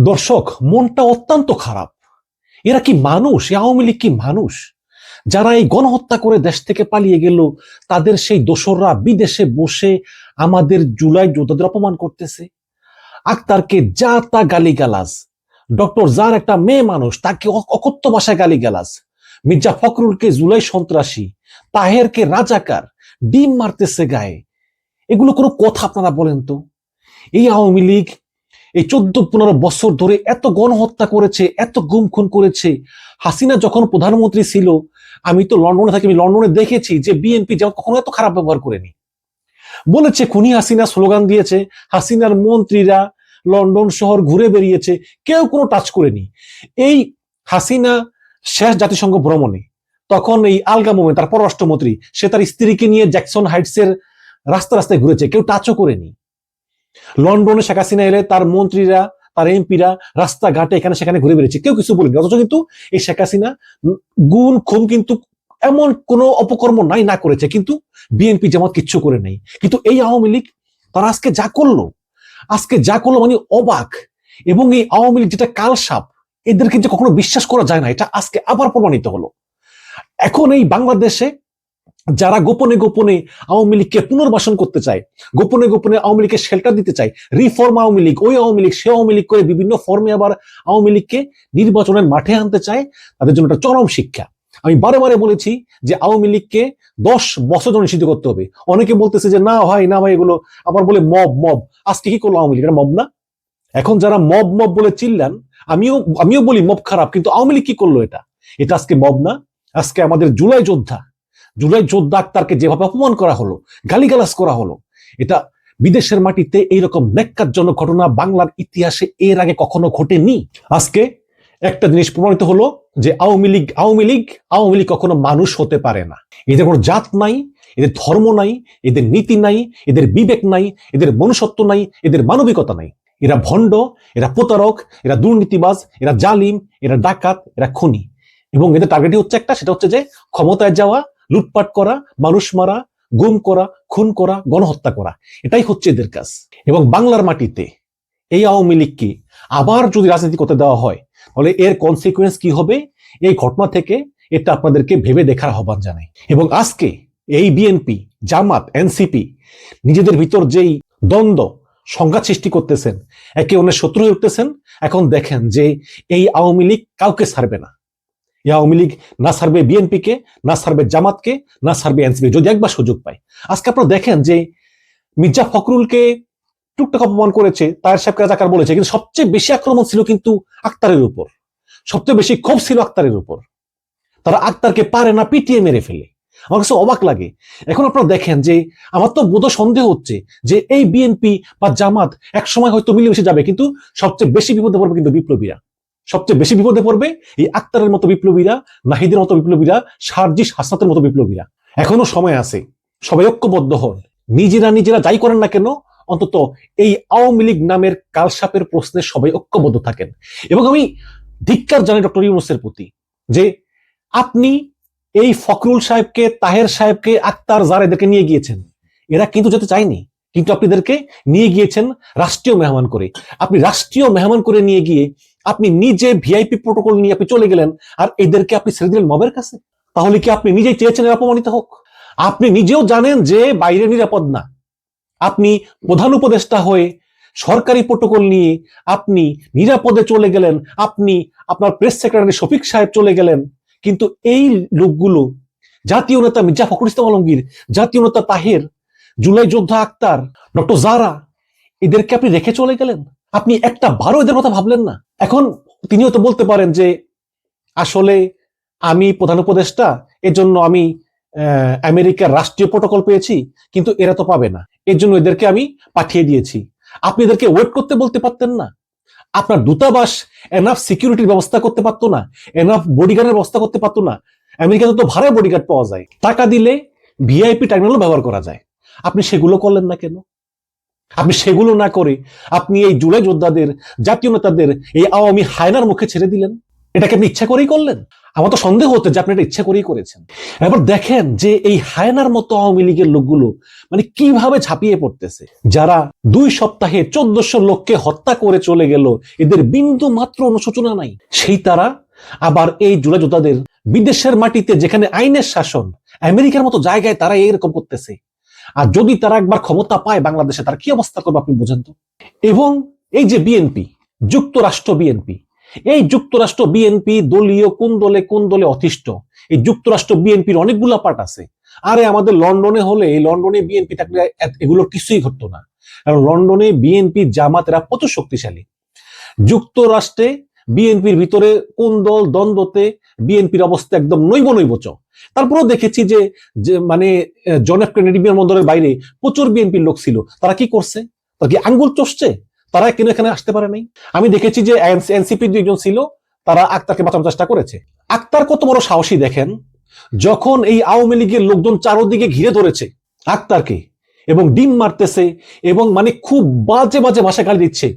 দর্শক, মনটা অত্যন্ত খারাপ। এরা কি মানুষ? আওয়ামী লীগ কি মানুষ? যারা এই গণহত্যা করে দেশ থেকে পালিয়ে গেল, তাদের সেই দোসররা বিদেশে বসে আমাদের জুলাই যোদ্ধাদের অপমান করতেছে। আক্তারকে যা তা গালিগালাজ। ডক্টর যার একটা মেয়ে মানুষ, তাকে অ- অকথ্য ভাষায় গালিগালাজ। মির্জা ফখরুলকে জুলাই সন্ত্রাসী, তাহেরকে রাজাকার, ডিম মারতেছে গায়ে। এগুলো কোনো কথা আপনারা বলেন তো? এই আওয়ামী লীগ এই চোদ্দ পনেরো বছর ধরে এত গণহত্যা করেছে, এত গুম খুন করেছে। হাসিনা যখন প্রধানমন্ত্রী ছিল, আমি তো লন্ডনে থাকি, আমি লন্ডনে দেখেছি যে বিএনপি যেমন কখনো এত খারাপ ব্যবহার করেনি। বলেছে, খুনি হাসিনা স্লোগান দিয়েছে, হাসিনার মন্ত্রীরা লন্ডন শহর ঘুরে বেরিয়েছে, কেউ কোনো টাচ করেনি। এই হাসিনা শেষ জাতিসংঘ ভ্রমণে, তখন এই আলগা মোমেন, তার পররাষ্ট্রমন্ত্রী, সে তার স্ত্রীকে নিয়ে জ্যাকসন হাইটসের রাস্তা রাস্তায় ঘুরেছে, কেউ টাচও করেনি। লন্ডনে শেখ হাসিনা এলে তার মন্ত্রীরা, তার এমপিরা রাস্তাঘাটে এখানে সেখানে ঘুরে বেরিয়েছে কেউ কিছু বলেনি। অথচ কিন্তু এই শেখ হাসিনা গুণ খুম কিন্তু এমন কোনো অপকর্ম নাই, না করেছে। কিন্তু বিএনপি যেমন কিচ্ছু করে নেই। কিন্তু এই আওয়ামী লীগ, তারা আজকে যা করল, আজকে যা করল মানে অবাক। এবং এই আওয়ামী লীগ যেটা কালসাপ, এদেরকে যে কখনো বিশ্বাস করা যায় না, এটা আজকে আবার প্রমাণিত হলো। এখন এই বাংলাদেশে যারা গোপনে গোপনে আওয়ামী লীগকে পুনর্বাসন করতে চায়, গোপনে গোপনে আওয়ামী লীগকে শেল্টার দিতে চায় রিফর্ম আওয়ামী লীগ, ওই আওয়ামী লীগ, সে আওয়ামী লীগ করে বিভিন্ন ফর্মে আবার আওয়ামী লীগকে নির্বাচনের মাঠে আনতে চায়, তাদের জন্য একটা চরম শিক্ষা। আমি বারে বারে বলেছি যে আওয়ামী লীগকে দশ বছর ধরে নিষিদ্ধ করতে হবে। অনেকে বলতেছে যে, না ভাই না ভাই, এগুলো আবার বলে মব মব আজকে কি করল আওয়ামী লীগ? এটা মব না। এখন যারা মব মব বলে চিল্লান, আমিও আমিও বলি মব খারাপ, কিন্তু আওয়ামী লীগ কি করল এটা? এটা আজকে মব না। আজকে আমাদের জুলাই যোদ্ধা জুলাই যোদ্ধা আক্তারকে যেভাবে অপমান করা হলো, গালিগালাজ করা হলো, এটা বিদেশের মাটিতে এইরকম ন্যাক্কারজনক ঘটনা বাংলার ইতিহাসে এর আগে কখনো ঘটেনি। আজকে একটা জিনিস প্রমাণিত হলো যে আওয়ামী লীগ আওয়ামী লীগ আওয়ামী লীগ কখনো মানুষ হতে পারে না। এদের কোনো জাত নাই, এদের ধর্ম নাই, এদের নীতি নাই, এদের বিবেক নাই, এদের মনুষ্যত্ব নাই, এদের মানবিকতা নাই। এরা ভণ্ড, এরা প্রতারক, এরা দুর্নীতিবাজ, এরা জালিম, এরা ডাকাত, এরা খুনি। এবং এদের টার্গেটই হচ্ছে একটা, সেটা হচ্ছে যে ক্ষমতায় যাওয়া লুটপাট করা, মানুষ মারা, গুম করা, খুন করা, গণহত্যা করা, এটাই হচ্ছে এদের কাজ। এবং বাংলার মাটিতে এই আওয়ামী লীগকে আবার যদি রাজনীতি করতে দেওয়া হয়, তাহলে এর কনসিকুয়েন্স কি হবে? এই ঘটনা থেকে এটা আপনাদেরকে ভেবে দেখার আহ্বান জানাই। এবং আজকে এই বিএনপি, জামাত, এনসিপি নিজেদের ভিতর যেই দ্বন্দ্ব, সংঘাত সৃষ্টি করতেছেন, একে অন্যের শত্রু হয়ে উঠতেছেন, এখন দেখেন যে এই আওয়ামী লীগ কাউকে ছাড়বে না। এই আওয়ামী লীগ না ছাড়বে বিএনপিকে, না ছাড়বে জামাতকে, না ছাড়বে এনসিপি। যদি একবার সুযোগ পায়। আজকে আপনারা দেখেন যে মির্জা ফখরুলকে টুকটাক অপমান করেছে, তার সাহেবকে রাজাকার বলেছে, কিন্তু সবচেয়ে বেশি আক্রমণ ছিল কিন্তু আক্তারের উপর। সবচেয়ে বেশি ক্ষোভ ছিল আক্তারের উপর। তারা আক্তারকে পারে না, পিটিয়ে মেরে ফেলে। আমার কাছে অবাক লাগে। এখন আপনারা দেখেন যে আমার তো বোধ সন্দেহ হচ্ছে যে এই বিএনপি বা জামাত এক সময় হয়তো মিলেমিশে যাবে, কিন্তু সবচেয়ে বেশি বিপদে পড়বে কিন্তু বিপ্লবীরা। সবচেয়ে বেশি বিপদে পড়বে এই আক্তারের মতো বিপ্লবীরা, নাহিদের মতো বিপ্লবীরা, সার্জিস হাসনাতের মতো বিপ্লবীরা। এখনও সময় আছে, সবাই ঐক্যবদ্ধ হন। নিজেরা নিজেরা যাই করেন না কেন, অন্তত এই আওয়ামী লীগ নামের কালসাপের প্রশ্নে সবাই ঐক্যবদ্ধ থাকেন। এবং আমি ধিক্কার জানাই ডক্টর ইউনুসের প্রতি যে আপনি এই ফখরুল সাহেবকে, তাহের সাহেবকে, আক্তার যার এদেরকে নিয়ে গিয়েছেন। এরা কিন্তু যেতে চায়নি। কিন্তু আপনি এদেরকে নিয়ে গিয়েছেন রাষ্ট্রীয় মেহমান করে। আপনি রাষ্ট্রীয় মেহমান করে নিয়ে গিয়ে আপনি নিজে ভিআইপি প্রোটোকল নিয়ে আপনি চলে গেলেন, আর এদেরকে আপনি ছেড়ে দিলেন মবের কাছে? তাহলে কি আপনি নিজেই চেয়েছেন অপমানিত হোক? আপনি নিজেও জানেন যে বাইরে নিরাপদ না। আপনি প্রধান উপদেষ্টা হয়ে সরকারি প্রোটোকল নিয়ে আপনি নিরাপদে চলে গেলেন, আপনি আপনার প্রেস সেক্রেটারি শফিক সাহেব চলে গেলেন। কিন্তু এই লোকগুলো, জাতীয় নেতা মির্জা ফখরুল ইসলাম আলমগীর, জাতীয় নেতা তাহের, জুলাই যোদ্ধা আক্তার, ডক্টর জারা, এদেরকে আপনি রেখে চলে গেলেন? আপনি একটা বারো এদের কথা ভাবলেন না। এখন তিনিও তো বলতে পারেন যে, আসলে আমি প্রধান উপদেষ্টা, এজন্য আমি আমেরিকার রাষ্ট্রীয় প্রোটোকল পেয়েছি, কিন্তু এরা তো পাবে না। এর জন্য এদেরকে আমি পাঠিয়ে দিয়েছি। আপনি এদেরকে ওয়েট করতে বলতে পারতেন না। আপনার দূতাবাস এনাফ সিকিউরিটির ব্যবস্থা করতে পারতো না এনাফ বডিগার্ডের ব্যবস্থা করতে পারতো না। আমেরিকাতে তো ভাড়ায় বডিগার্ড পাওয়া যায়। টাকা দিলে ভিআইপি টার্মিনালও ব্যবহার করা যায়। আপনি সেগুলো করলেন না কেন? আপনি সেগুলো না করে আপনি এই জুলাই যোদ্ধাদের, জাতীয় নেতাদের এই আওয়ামী হায়নার মুখে ছেড়ে দিলেন? এটাকে আপনি ইচ্ছা করেই করলেন? আমার তো সন্দেহ হতে যে আপনি এটা ইচ্ছা করেই করেছেন। এবার দেখেন যে এই হায়নার মতো আওয়ামী লীগের লোকগুলো মানে কীভাবে ঝাঁপিয়ে পড়তেছে। যারা দুই সপ্তাহে চোদ্দশো লোককে হত্যা করে চলে গেল, এদের বিন্দু মাত্র অনুশোচনা নাই। সেই তারা আবার এই জুলাই যোদ্ধাদের বিদেশের মাটিতে যেখানে আইনের শাসন, আমেরিকার মতো জায়গায় তারা এরকম করতেছে। আর যদি তারা একবার ক্ষমতা পায় বাংলাদেশে, তার কি অবস্থা করবে আপনি বোঝেন তো? এবং এই যে বিএনপি, যুক্তরাষ্ট্র বিএনপি, এই যুক্তরাষ্ট্র বিএনপি দলীয় কোন দলে কোন দলে অতিষ্ঠ? এই যুক্তরাষ্ট্র বিএনপির অনেকগুলা পার্ট আছে। আরে আমাদের লন্ডনে হলে, এই লন্ডনে বিএনপি থাকলে এগুলো কিছুই ঘটতো না। কারণ লন্ডনে বিএনপি জামাত এরা প্রচুর শক্তিশালী। যুক্তরাষ্ট্রে বিএনপির ভিতরে কোন দল দ্বন্দ্বতে বিএনপির অবস্থা একদম নৈব নৈবচ তারপরেও দেখেছি যে মানে জন এফ কেনেডি বিমানবন্দরের বাইরে প্রচুর বিএনপির লোক ছিল। তারা কি করছে? তারা কি আঙ্গুল চষছে? তারা কেন এখানে আসতে পারে নাই? আমি দেখেছি যে এনসিপি দুইজন ছিল, তারা আক্তারকে বাঁচানোর চেষ্টা করেছে। আক্তার কত বড় সাহসী দেখেন? যখন এই আওয়ামী লীগের লোকজন চারোদিকে ঘিরে ধরেছে আক্তারকে এবং ডিম মারতেছে এবং মানে খুব বাজে বাজে ভাষা গালি দিচ্ছে,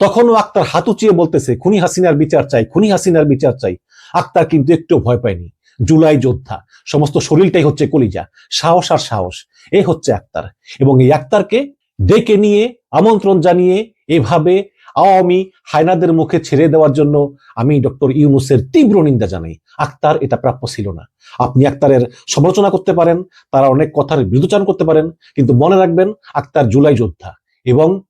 তখনও আক্তার হাত উঁচিয়ে বলতেছে, খুনি হাসিনার বিচার চাই, খুনি হাসিনার বিচার চাই। আক্তার কিন্তু একটু ভয় পায়নি। জুলাই যোদ্ধা, সমস্ত শরীরটাই হচ্ছে কলিজা, সাহস আর সাহস এই হচ্ছে আক্তার। এবং এই আক্তারকে ডেকে নিয়ে, আমন্ত্রণ জানিয়ে এভাবে আওয়ামী হায়নাদের মুখে ছেড়ে দেওয়ার জন্য আমি ডক্টর ইউনুসের তীব্র নিন্দা জানাই। আক্তার এটা প্রাপ্য ছিল না। আপনি আক্তারের সমালোচনা করতে পারেন, তারা অনেক কথার বিরুদ্ধাচরণ করতে পারেন, কিন্তু মনে রাখবেন, আক্তার জুলাই যোদ্ধা এবং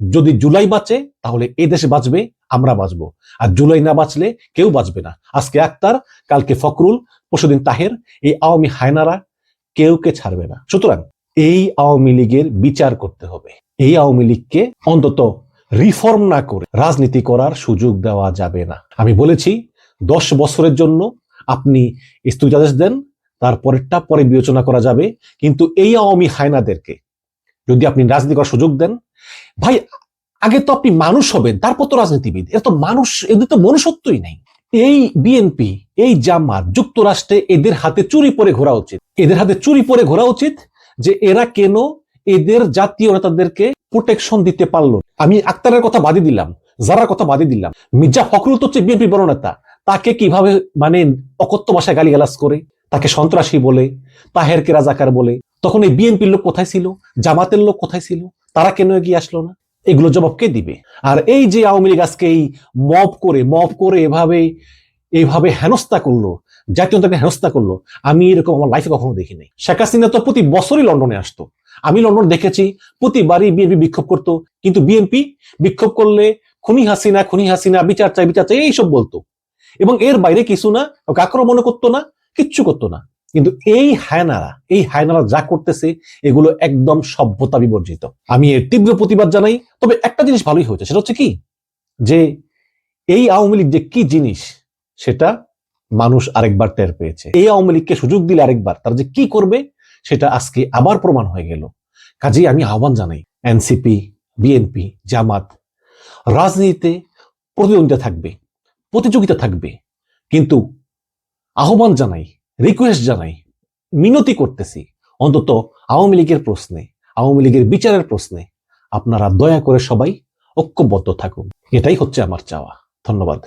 যদি জুলাই বাঁচে, তাহলে এই দেশে বাঁচবে, আমরা বাঁচবো। আর জুলাই না বাঁচলে কেউ বাঁচবে না। আজকে আক্তার, কালকে ফখরুল, পরশুদিন তাহের, এই আওয়ামী হায়নারা কেউ কে ছাড়বে না। সুতরাং এই আওয়ামী লীগের বিচার করতে হবে। এই আওয়ামী লীগকে অন্তত রিফর্ম না করে রাজনীতি করার সুযোগ দেওয়া যাবে না। আমি বলেছি, দশ বছরের জন্য আপনি স্থগিতাদেশ দেন, তারপরেরটা পরে বিবেচনা করা যাবে। কিন্তু এই আওয়ামী হায়নাদেরকে যদি আপনি রাজনীতি করার সুযোগ দেন ভাই, আগে তো আপনি মানুষ হবেন, তারপর তো রাজনীতিবিদ। এরা তো মানুষ, এদের তো মনুষ্যত্বই নেই। এই বিএনপি এই জামাত যুক্তরাষ্ট্রে এদের হাতে চুরি পরে ঘোরা উচিত। এদের হাতে চুরি পরে ঘোরা উচিত যে এরা কেন এদের জাতীয় নেতাদেরকে প্রোটেকশন দিতে পারল আমি আক্তারের কথা বাদই দিলাম যারার কথা বাদই দিলাম। মির্জা ফখরুল তো হচ্ছে বিএনপি বড় নেতা। তাকে কীভাবে মানে অকথ্য ভাষায় গালিগালাজ করে? তাকে সন্ত্রাসী বলে, তাহেরকে রাজাকার বলে। তখন এই বিএনপির লোক কোথায় ছিল? জামাতের লোক কোথায় ছিল? তারা কেন এগিয়ে আসলো না? এগুলো জবাব কে দিবে? আর এই যে আওয়ামী লীগ আজকে এই মব করে মব করে এভাবে এইভাবে হেনস্থা করল জাতীয় নেতাকে হেনস্থা করল, আমি এরকম আমার লাইফে কখনো দেখিনি। শেখ হাসিনা তো প্রতি বছরই লন্ডনে আসতো। আমি লন্ডন দেখেছি, প্রতিবারই বিএনপি বিক্ষোভ করতো। কিন্তু বিএনপি বিক্ষোভ করলে খুনি হাসিনা খুনি হাসিনা, বিচার চাই বিচার চাই, এইসব বলতো। এবং এর বাইরে কিছু না ওকে আক্রমণ করতো না, কিচ্ছু করতো না। কিন্তু এই হায়নারা এই হায়নারা যা করতেছে, এগুলো একদম সভ্যতা বিবর্জিত। আমি এর তীব্র প্রতিবাদ জানাই, তবে একটা জিনিস ভালোই হয়েছে, সেটা হচ্ছে কি? যে এই আওয়ামী লীগ যে কি জিনিস, সেটা মানুষ আরেকবার টের পেয়েছে। এই আওয়ামী লীগকে সুযোগ দিলে আরেকবার, তারা যে কি করবে, সেটা আজকে আবার প্রমাণ হয়ে গেল। কাজেই আমি আহ্বান জানাই, এনসিপি, বিএনপি, জামাত, রাজনীতিতে প্রতিদ্বন্দ্বিতা থাকবে, প্রতিযোগিতা থাকবে। কিন্তু আহ্বান জানাই রিকোয়েস্ট জানাই, মিনতি করতেছি, অন্তত আওয়ামী লীগের প্রশ্নে, আওয়ামী লীগের বিচারের প্রশ্নে আপনারা দয়া করে সবাই ঐক্যবদ্ধ থাকুন। এটাই হচ্ছে আমার চাওয়া। ধন্যবাদ।